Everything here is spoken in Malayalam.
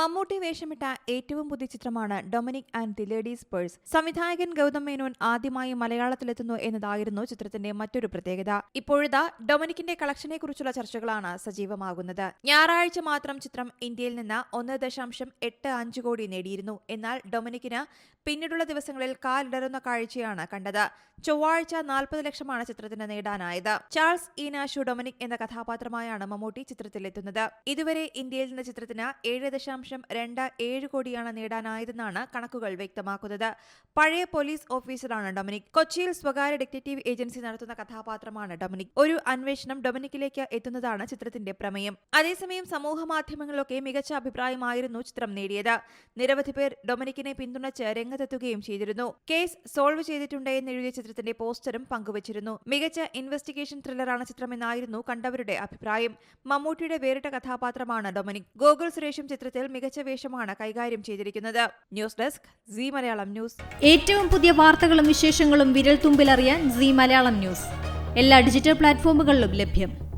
മമ്മൂട്ടി വേഷമിട്ട ഏറ്റവും പുതിയ ചിത്രമാണ് Dominic and the ladies purse. സംവിധായകൻ ഗൗതം മേനോൻ ആദ്യമായി മലയാളത്തിലെത്തുന്നു എന്നതായിരുന്നു ചിത്രത്തിന്റെ മറ്റൊരു പ്രത്യേകത. ഇപ്പോഴിതാ ഡൊമിനിക്കിന്റെ കളക്ഷനെ കുറിച്ചുള്ള ചർച്ചകളാണ് സജീവമാകുന്നത്. ഞായറാഴ്ച മാത്രം ചിത്രം ഇന്ത്യയിൽ നിന്ന് ഒന്ന് ദശാംശം എട്ട് അഞ്ച് കോടി നേടിയിരുന്നു. എന്നാൽ ഡൊമിനിക്കിന് പിന്നീടുള്ള ദിവസങ്ങളിൽ കാലിടറുന്ന കാഴ്ചയാണ് കണ്ടത്. ചൊവ്വാഴ്ച നാൽപ്പത് ലക്ഷമാണ് ചിത്രത്തിന് നേടാനായത്. ചാൾസ് ഈനാഷു ഡൊമിനിക് എന്ന കഥാപാത്രമായാണ് മമ്മൂട്ടി ചിത്രത്തിലെത്തുന്നത്. ഇതുവരെ ഇന്ത്യയിൽ നിന്ന് ചിത്രത്തിന് ഏഴ് ദശാംശം രണ്ട് ഏഴ് കോടിയാണ് നേടാനായതെന്നാണ് കണക്കുകൾ വ്യക്തമാക്കുന്നത്. പഴയ പോലീസ് ഓഫീസറാണ് ഡൊമിനിക്. കൊച്ചിയിൽ സ്വകാര്യ ഡിറ്റക്റ്റീവ് ഏജൻസി നടത്തുന്ന കഥാപാത്രമാണ് ഡൊമിനിക്. ഒരു അന്വേഷണം ഡൊമിനിക്കിലേക്ക് എത്തുന്നതാണ് ചിത്രത്തിന്റെ പ്രമേയം. അതേസമയം സമൂഹ മാധ്യമങ്ങളിലൊക്കെ മികച്ച അഭിപ്രായമായിരുന്നു ചിത്രം നേടിയത്. നിരവധി പേർ ഡൊമിനിക്കിനെ പിന്തുണച്ച് രംഗത്തെത്തുകയും ചെയ്തിരുന്നു. കേസ് സോൾവ് ചെയ്തിട്ടുണ്ട് എന്നെഴുതിയ ചിത്രത്തിന്റെ പോസ്റ്ററും പങ്കുവച്ചിരുന്നു. മികച്ച ഇൻവെസ്റ്റിഗേഷൻ ത്രില്ലറാണ് ചിത്രമെന്നായിരുന്നു കണ്ടവരുടെ അഭിപ്രായം. മമ്മൂട്ടിയുടെ വേറിട്ട കഥാപാത്രമാണ് ഡൊമിനിക്. ഗോകുൽ സുരേഷും ചിത്രത്തിൽ മികച്ച വേഷമാണ് കൈകാര്യം ചെയ്തിരിക്കുന്നത്. News desk Zee Malayalam news. ഏറ്റവും പുതിയ വാർത്തകളും വിശേഷങ്ങളും വിരൽ തുമ്പിലറിയാൻ സി മലയാളം ന്യൂസ്. എല്ലാ ഡിജിറ്റൽ പ്ലാറ്റ്ഫോമുകളിലും ലഭ്യം.